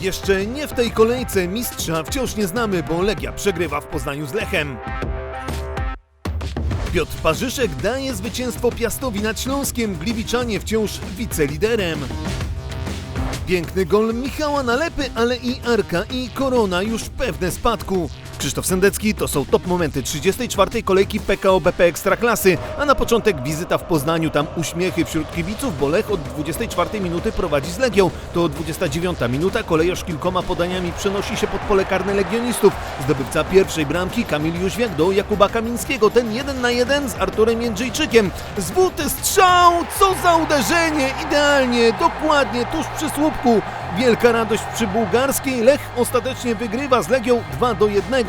Jeszcze nie w tej kolejce mistrza wciąż nie znamy, bo Legia przegrywa w Poznaniu z Lechem. Piotr Parzyszek daje zwycięstwo Piastowi nad Śląskiem, Gliwiczanie wciąż wiceliderem. Piękny gol Michała Nalepy, ale i Arka i Korona już pewne spadku. Krzysztof Sendecki to są top momenty 34. kolejki PKO BP Ekstraklasy, a na początek wizyta w Poznaniu, tam uśmiechy wśród kibiców, bo Lech od 24 minuty prowadzi z Legią. To 29 minuta, kolejosz kilkoma podaniami przenosi się pod pole karne legionistów. Zdobywca pierwszej bramki Kamil Jóźwiak do Jakuba Kamińskiego, ten jeden na jeden z Arturem Jędrzejczykiem. Zwóty strzał, co za uderzenie, idealnie, dokładnie, tuż przy słupku. Wielka radość przy bułgarskiej. Lech ostatecznie wygrywa z Legią 2 do 1.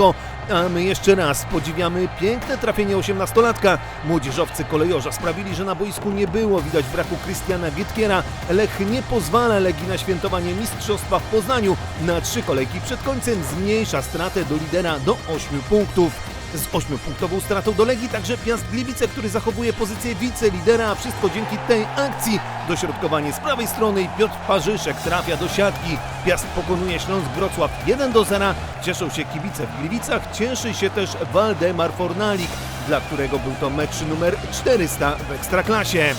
A my jeszcze raz podziwiamy piękne trafienie osiemnastolatka. Młodzieżowcy kolejorza sprawili, że na boisku nie było widać braku Krystiana Gietkiera. Lech nie pozwala Legii na świętowanie mistrzostwa w Poznaniu. Na trzy kolejki przed końcem zmniejsza stratę do lidera do 8 punktów. Z 8-punktową stratą do Legii także Piast Gliwice, który zachowuje pozycję wicelidera, a wszystko dzięki tej akcji. Dośrodkowanie z prawej strony i Piotr Parzyszek trafia do siatki. Piast pokonuje Śląsk Wrocław 1 do 0. Cieszą się kibice w Gliwicach, cieszy się też Waldemar Fornalik, dla którego był to mecz numer 400 w Ekstraklasie.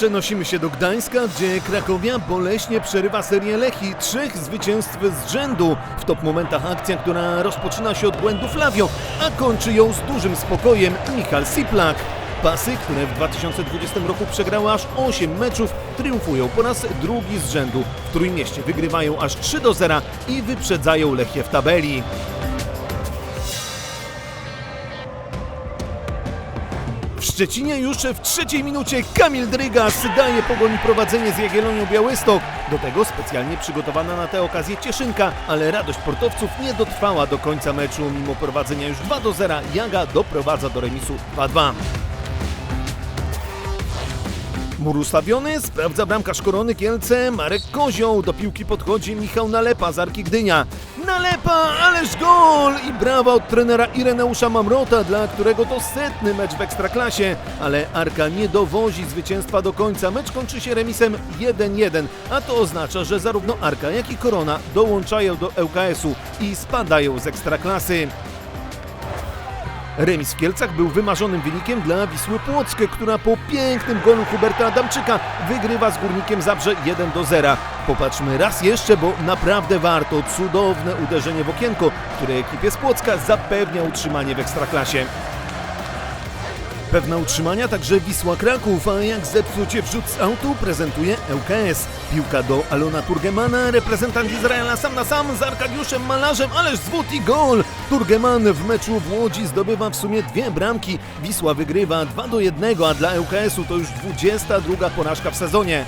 Przenosimy się do Gdańska, gdzie Krakowia boleśnie przerywa serię Lechi. Trzech zwycięstw z rzędu. W top momentach akcja, która rozpoczyna się od błędu Flavio, a kończy ją z dużym spokojem Michal Siplak. Pasy, które w 2020 roku przegrały aż 8 meczów, triumfują po raz drugi z rzędu. W Trójmieście wygrywają aż 3 do 0 i wyprzedzają Lechię w tabeli. W Szczecinie już w trzeciej minucie Kamil Drygas daje pogoni prowadzenie z Jagiellonią Białystok. Do tego specjalnie przygotowana na tę okazję Cieszynka, ale radość portowców nie dotrwała do końca meczu. Mimo prowadzenia już 2 do 0 Jaga doprowadza do remisu 2-2. Mur ustawiony, sprawdza bramkarz Korony Kielce, Marek Kozioł. Do piłki podchodzi Michał Nalepa z Arki Gdynia. Nalepa, ależ gol! I brawa od trenera Ireneusza Mamrota, dla którego to setny mecz w Ekstraklasie. Ale Arka nie dowozi zwycięstwa do końca. Mecz kończy się remisem 1-1, a to oznacza, że zarówno Arka, jak i Korona dołączają do ŁKS-u i spadają z Ekstraklasy. Remis w Kielcach był wymarzonym wynikiem dla Wisły Płockie, która po pięknym golu Huberta Adamczyka wygrywa z Górnikiem Zabrze 1 do 0. Popatrzmy raz jeszcze, bo naprawdę warto. Cudowne uderzenie w okienko, które ekipie z Płocka zapewnia utrzymanie w Ekstraklasie. Pewna utrzymania także Wisła Kraków, a jak zepsucie wrzut z autu prezentuje ŁKS. Piłka do Alona Turgemana, reprezentant Izraela sam na sam z Arkadiuszem Malarzem, ależ zwód i gol! Turgeman w meczu w Łodzi zdobywa w sumie dwie bramki. Wisła wygrywa 2 do 1, a dla ŁKS-u to już 22 porażka w sezonie.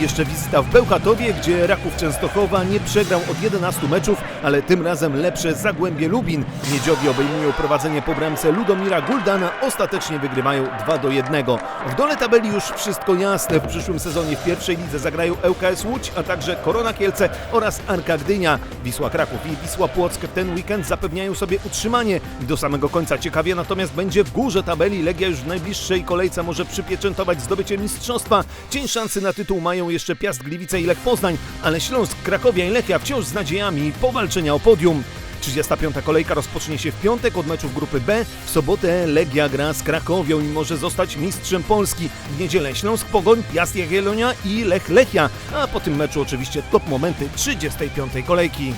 Jeszcze wizyta w Bełchatowie, gdzie Raków Częstochowa nie przegrał od 11 meczów, ale tym razem lepsze Zagłębie Lubin. Miedziowi obejmują prowadzenie po bramce Ludomira Guldana, ostatecznie wygrywają 2 do 1. W dole tabeli już wszystko jasne. W przyszłym sezonie w pierwszej lidze zagrają ŁKS Łódź, a także Korona Kielce oraz Arka Gdynia. Wisła Kraków i Wisła Płock ten weekend zapewniają sobie utrzymanie. Do samego końca ciekawie natomiast będzie w górze tabeli. Legia już w najbliższej kolejce może przypieczętować zdobycie mistrzostwa. Cień szansy na tytuł mają jeszcze Piast Gliwice i Lech Poznań, ale Śląsk, Krakowia i Lechia wciąż z nadziejami powalczenia o podium. 35. kolejka rozpocznie się w piątek od meczów grupy B. W sobotę Legia gra z Krakowią i może zostać mistrzem Polski. W niedzielę Śląsk Pogoń, Piast Jagiellonia i Lech Lechia. A po tym meczu oczywiście top momenty 35. kolejki.